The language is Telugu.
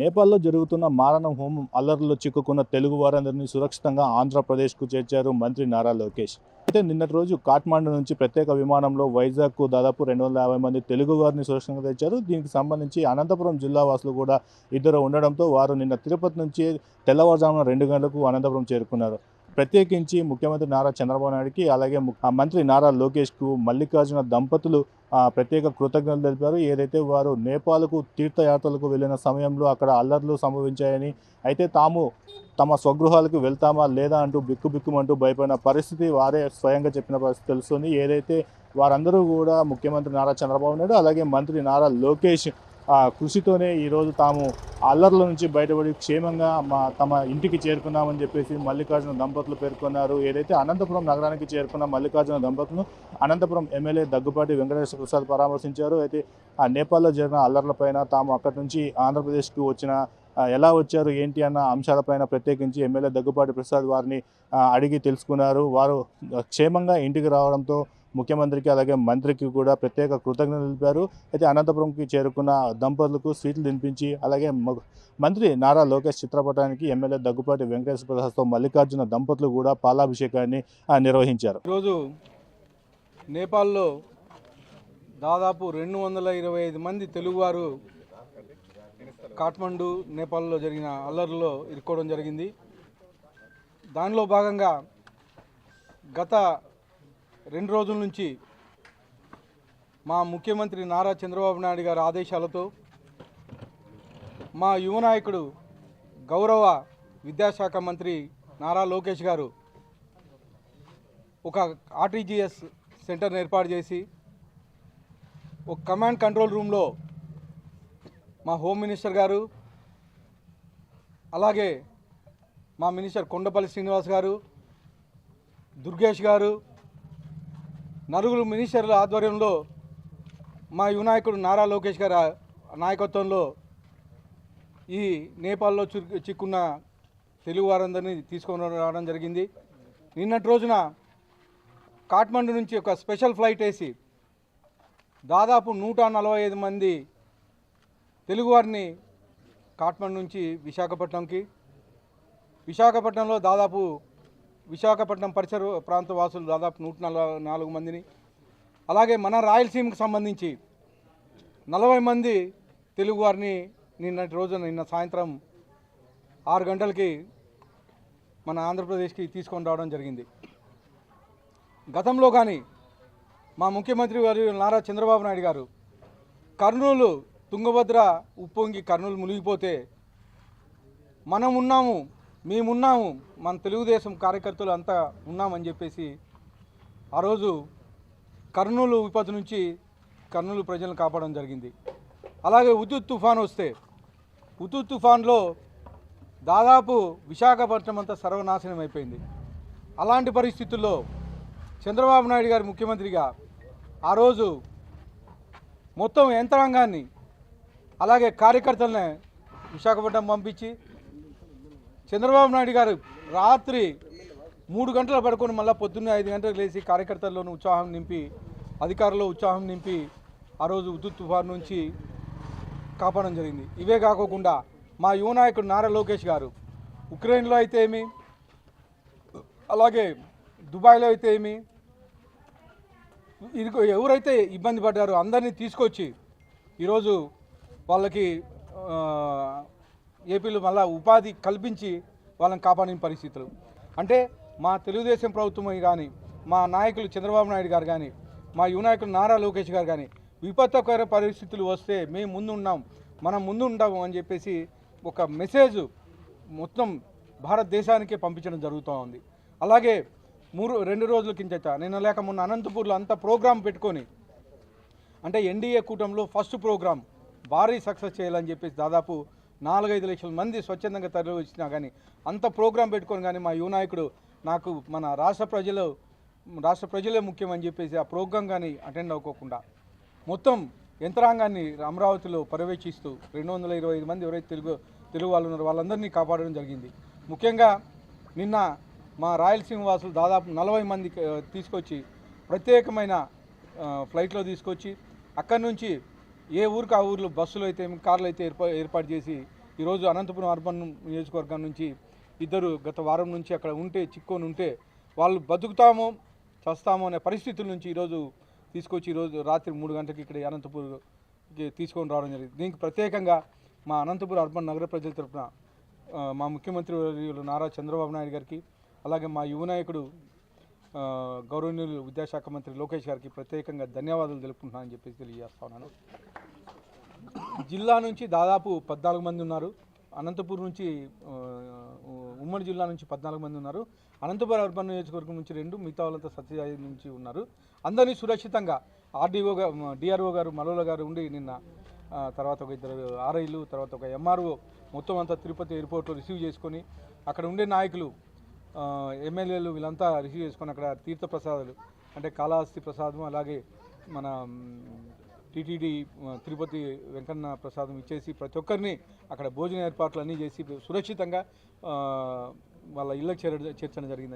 నేపాల్లో జరుగుతున్న మారణ హోమం అల్లర్లో చిక్కుకున్న తెలుగు వారందరినీ సురక్షితంగా ఆంధ్రప్రదేశ్కు చేర్చారు మంత్రి నారా లోకేష్. అయితే నిన్నటి రోజు కాఠ్మాండు నుంచి ప్రత్యేక విమానంలో వైజాగ్కు దాదాపు రెండు వందల యాభై మంది తెలుగు వారిని సురక్షితంగా తెచ్చారు దీనికి సంబంధించి అనంతపురం జిల్లా వాసులు కూడా ఇద్దరు ఉండడంతో వారు నిన్న తిరుపతి నుంచి తెల్లవారుజామున రెండు గంటలకు అనంతపురం చేరుకున్నారు. ప్రత్యేకించి ముఖ్యమంత్రి నారా చంద్రబాబు నాయుడుకి అలాగే మంత్రి నారా లోకేష్కు మల్లికార్జున దంపతులు ప్రత్యేక కృతజ్ఞతలు తెలిపారు. ఏదైతే వారు నేపాల్కు తీర్థయాత్రలకు వెళ్ళిన సమయంలో అక్కడ అల్లర్లు సంభవించాయని అయితే తాము తమ స్వగృహాలకు వెళ్తామా లేదా అంటూ బిక్కుబిక్కుమంటూ భయపడిన పరిస్థితి వారే స్వయంగా చెప్పిన పరిస్థితి తెలుస్తుంది. ఏదైతే వారందరూ కూడా ముఖ్యమంత్రి నారా చంద్రబాబు నాయుడు అలాగే మంత్రి నారా లోకేష్ ఆ కృషితోనే ఈరోజు తాము అల్లర్ల నుంచి బయటపడి క్షేమంగా మా తమ ఇంటికి చేరుకున్నామని చెప్పేసి మల్లికార్జున దంపతులు పేర్కొన్నారు. ఏదైతే అనంతపురం నగరానికి చేరుకున్న మల్లికార్జున దంపతులను అనంతపురం ఎమ్మెల్యే దగ్గుపాటి వెంకటేశ్వర ప్రసాద్ పరామర్శించారు. అయితే ఆ నేపాల్లో జరిగిన అల్లర్లపైన తాము అక్కడి నుంచి ఆంధ్రప్రదేశ్కు వచ్చిన ఎలా వచ్చారు ఏంటి అన్న అంశాలపైన ప్రత్యేకించి ఎమ్మెల్యే దగ్గుపాటి ప్రసాద్ వారిని అడిగి తెలుసుకున్నారు. వారు క్షేమంగా ఇంటికి రావడంతో ముఖ్యమంత్రికి అలాగే మంత్రికి కూడా ప్రత్యేక కృతజ్ఞతలు తెలిపారు. అయితే అనంతపురంకి చేరుకున్న దంపతులకు స్వీట్లు తినిపించి అలాగే మంత్రి నారా లోకేష్ చిత్రపటానికి ఎమ్మెల్యే దగ్గుపాటి వెంకటేశ్వర ప్రసాద్తో మల్లికార్జున దంపతులు కూడా పాలాభిషేకాన్ని ఆ, నిర్వహించారు. ఈరోజు నేపాల్లో దాదాపు రెండు వందల ఇరవై ఐదు మంది తెలుగువారు కాఠ్మండు నేపాల్లో జరిగిన అల్లర్లో ఇరుక్కోవడం జరిగింది. దానిలో భాగంగా గత రెండు రోజుల నుంచి మా ముఖ్యమంత్రి నారా చంద్రబాబు నాయుడు గారి ఆదేశాలతో మా యువ నాయకుడు గౌరవ విద్యాశాఖ మంత్రి నారా లోకేష్ గారు ఒక ఆర్టీజీఎస్ సెంటర్ని ఏర్పాటు చేసి ఒక కమాండ్ కంట్రోల్ రూమ్లో మా హోమ్ మినిస్టర్ గారు అలాగే మా మినిస్టర్ కొండపల్లి శ్రీనివాస్ గారు దుర్గేష్ గారు నలుగురు మినిస్టర్ల ఆధ్వర్యంలో మా వినాయకుడు నారా లోకేష్ గారి నాయకత్వంలో ఈ నేపాల్లో చిక్కున్న తెలుగు వారందరినీ తీసుకొని రావడం జరిగింది. నిన్నటి రోజున కాఠ్మండు నుంచి ఒక స్పెషల్ ఫ్లైట్ వేసి దాదాపు నూట నలభై ఐదు మంది తెలుగువారిని కాఠ్మండు నుంచి విశాఖపట్నంకి. విశాఖపట్నంలో దాదాపు విశాఖపట్నం పరిసర ప్రాంత వాసులు దాదాపు నూట నలభై నాలుగు మందిని అలాగే మన రాయలసీమకు సంబంధించి నలభై మంది తెలుగువారిని నిన్నటి రోజున నిన్న సాయంత్రం ఆరు గంటలకి మన ఆంధ్రప్రదేశ్కి తీసుకొని రావడం జరిగింది. గతంలో కానీ మా ముఖ్యమంత్రి గారు నారా చంద్రబాబు నాయుడు గారు కర్నూలు తుంగభద్ర ఉప్పొంగి కర్నూలు మునిగిపోతే మనం ఉన్నాము మేమున్నాము మన తెలుగుదేశం కార్యకర్తలు అంతా ఉన్నామని చెప్పేసి ఆ రోజు కర్నూలు విపత్తు నుంచి కర్నూలు ప్రజలను కాపాడడం జరిగింది. అలాగే ఉద్యుత్ తుఫాన్ వస్తే ఉద్యుత్ తుఫాన్లో దాదాపు విశాఖపట్నం అంతా సర్వనాశనం అయిపోయింది. అలాంటి పరిస్థితుల్లో చంద్రబాబు నాయుడు గారు ముఖ్యమంత్రిగా ఆ రోజు మొత్తం యంత్రాంగాన్ని అలాగే కార్యకర్తలనే విశాఖపట్నం పంపించి చంద్రబాబు నాయుడు గారు రాత్రి మూడు గంటలు పడుకొని మళ్ళీ పొద్దున్నే ఐదు గంటలకు లేచి కార్యకర్తల్లోనూ ఉత్సాహం నింపి అధికారుల్లో ఉత్సాహం నింపి ఆ రోజు ఉద్దుత్ తుఫాన్ నుంచి కాపాడడం జరిగింది. ఇవే కాకోకుండా మా యువ నాయకుడు నారా లోకేష్ గారు ఉక్రెయిన్లో అయితే ఏమి? అలాగే దుబాయ్లో అయితే ఏమి? ఎవరైతే ఇబ్బంది పడ్డారో అందరినీ తీసుకొచ్చి ఈరోజు వాళ్ళకి ఏపీలో మళ్ళీ ఉపాధి కల్పించి వాళ్ళని కాపాడిన పరిస్థితులు. అంటే మా తెలుగుదేశం ప్రభుత్వం కానీ మా నాయకులు చంద్రబాబు నాయుడు గారు కానీ మా యువనాయకులు నారా లోకేష్ గారు కానీ విపత్తుకర పరిస్థితులు వస్తే మేము ముందు ఉన్నాం మనం ముందు ఉంటాము అని చెప్పేసి ఒక మెసేజ్ మొత్తం భారతదేశానికే పంపించడం జరుగుతూ ఉంది. అలాగే మూడు రెండు రోజుల కిందట నిన్న లేక మొన్న అనంతపూర్లో అంత ప్రోగ్రాం పెట్టుకొని అంటే ఎన్డీఏ కూటమిలో ఫస్ట్ ప్రోగ్రాం భారీ సక్సెస్ చేయాలని చెప్పేసి దాదాపు నాలుగైదు లక్షల మంది స్వచ్ఛందంగా తరలి వచ్చినా కానీ అంత ప్రోగ్రాం పెట్టుకొని కానీ మా యువ నాయకుడు నాకు మన రాష్ట్ర ప్రజలు రాష్ట్ర ప్రజలే ముఖ్యమని చెప్పేసి ఆ ప్రోగ్రాం కానీ అటెండ్ అవ్వకుండా మొత్తం యంత్రాంగాన్ని అమరావతిలో పర్యవేక్షిస్తూ రెండు వందల ఇరవై ఐదు మంది ఎవరైతే తెలుగు తెలుగు వాళ్ళు ఉన్నారో వాళ్ళందరినీ కాపాడడం జరిగింది. ముఖ్యంగా నిన్న మా రాయలసీమ వాసులు దాదాపు నలభై మంది తీసుకొచ్చి ప్రత్యేకమైన ఫ్లైట్లో తీసుకొచ్చి అక్కడి నుంచి ఏ ఊరికి ఆ ఊర్లో బస్సులు అయితే కార్లు అయితే ఏర్పా ఏర్పాటు చేసి ఈరోజు అనంతపురం అర్బన్ నియోజకవర్గం నుంచి ఇద్దరు గత వారం నుంచి అక్కడ ఉంటే చిక్కొని ఉంటే వాళ్ళు బతుకుతామో చస్తామో అనే పరిస్థితుల నుంచి ఈరోజు తీసుకొచ్చి ఈరోజు రాత్రి మూడు గంటలకు ఇక్కడ అనంతపూర్కి తీసుకొని రావడం జరిగింది. దీనికి ప్రత్యేకంగా మా అనంతపురం అర్బన్ నగర ప్రజల తరఫున మా ముఖ్యమంత్రి నారా చంద్రబాబు నాయుడు గారికి అలాగే మా యువ నాయకుడు గౌరవనీయులు విద్యాశాఖ మంత్రి లోకేష్ గారికి ప్రత్యేకంగా ధన్యవాదాలు తెలుపుకుంటున్నానని చెప్పేసి తెలియజేస్తా ఉన్నాను. జిల్లా నుంచి దాదాపు పద్నాలుగు మంది ఉన్నారు. అనంతపూర్ నుంచి ఉమ్మడి జిల్లా నుంచి పద్నాలుగు మంది ఉన్నారు. అనంతపురం అర్బన్ నియోజకవర్గం నుంచి రెండు మిగతా వాళ్ళంతా సత్యసాయి నుంచి ఉన్నారు. అందరినీ సురక్షితంగా ఆర్డీఓ గారు డిఆర్ఓ గారు మలోల గారు ఉండి నిన్న తర్వాత ఒక ఇద్దరు ఆర్ఐలు తర్వాత ఒక ఎంఆర్ఓ మొత్తం అంతా తిరుపతి ఎయిర్పోర్ట్లో రిసీవ్ చేసుకొని అక్కడ ఉండే నాయకులు ఎమ్మెల్యేలు వీళ్ళంతా రిసీవ్ చేసుకొని అక్కడ తీర్థ ప్రసాదాలు అంటే కాళహస్తి ప్రసాదం అలాగే మన టీటీడీ తిరుపతి వెంకన్న ప్రసాదం ఇచ్చేసి ప్రతి ఒక్కరిని అక్కడ భోజన ఏర్పాట్లు అన్నీ చేసి సురక్షితంగా వాళ్ళ ఇళ్ళకి చేర చేర్చడం జరిగింది.